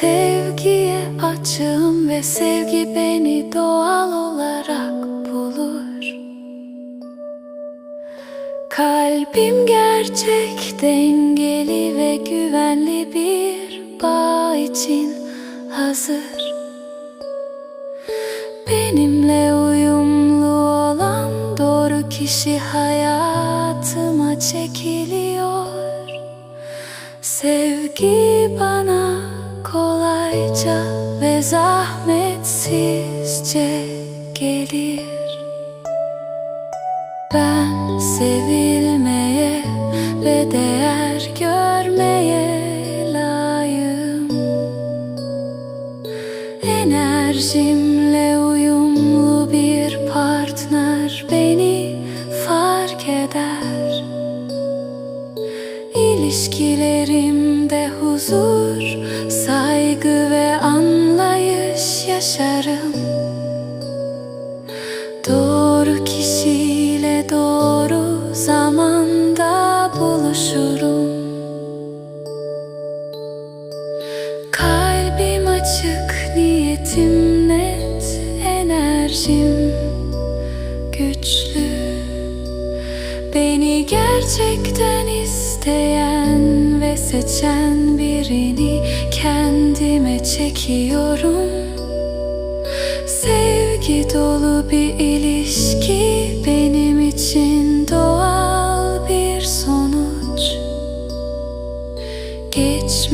Sevgiye açığım ve sevgi beni doğal olarak bulur. Kalbim gerçek, dengeli ve güvenli bir bağ için hazır. Benimle uyumlu olan doğru kişi hayatıma çekiliyor. Sevgi bana kolayca ve zahmetsizce gelir. Ben sevilmeye ve değer görmeye layığım. Enerjimle uyumlu bir partner beni fark eder. İlişkilerimde huzur, yaşarım. Doğru kişiyle doğru zamanda buluşurum. Kalbim açık, niyetim net, enerjim güçlü. Beni gerçekten isteyen ve seçen birini kendime çekiyorum.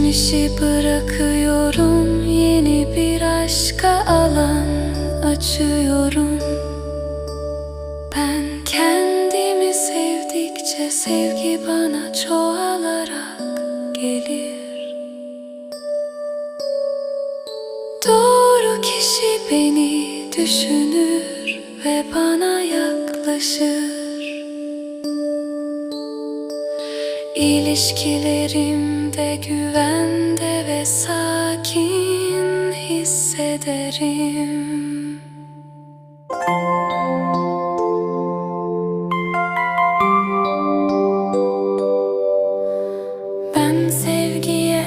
Geçmişi bırakıyorum, yeni bir aşka alan açıyorum. Ben kendimi sevdikçe sevgi bana çoğalarak gelir. Doğru kişi beni düşünür İlişkilerimde güvende ve sakin hissederim. Ben sevgiye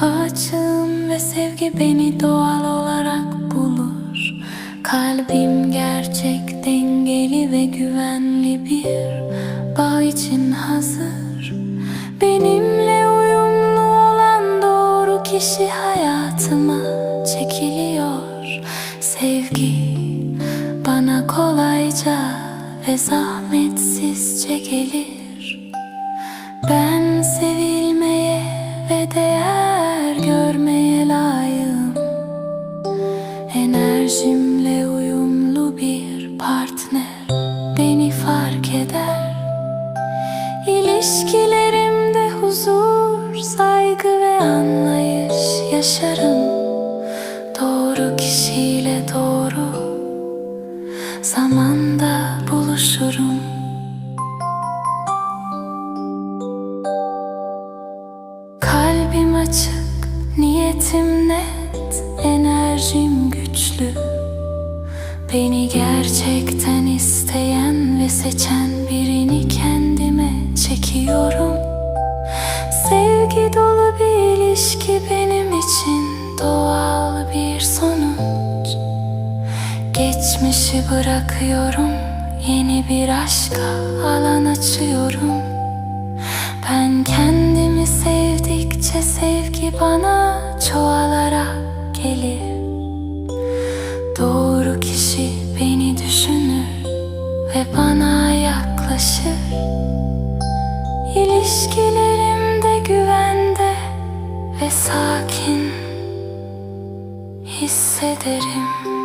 açığım ve sevgi beni doğal olarak bulur. Kalbim gerçek, dengeli ve güvenli bir bağ için hazır. Kolayca ve zahmetsizce gelir. Ben sevilmeye ve değer görmeye layığım. Enerjimle uyumlu bir partner beni fark eder. İlişkilerimde huzur, saygı ve anlayış yaşarım. Kalbim açık, niyetim net, enerjim güçlü. Beni gerçekten isteyen ve seçen birini kendime çekiyorum. Sevgi dolu bir ilişki benim için doğal bir sonuç. Geçmişi bırakıyorum, yeni bir aşka alan açıyorum. Sevgi bana çoğalarak gelir. Doğru kişi beni düşünür ve bana yaklaşır. İlişkilerimde güvende ve sakin hissederim.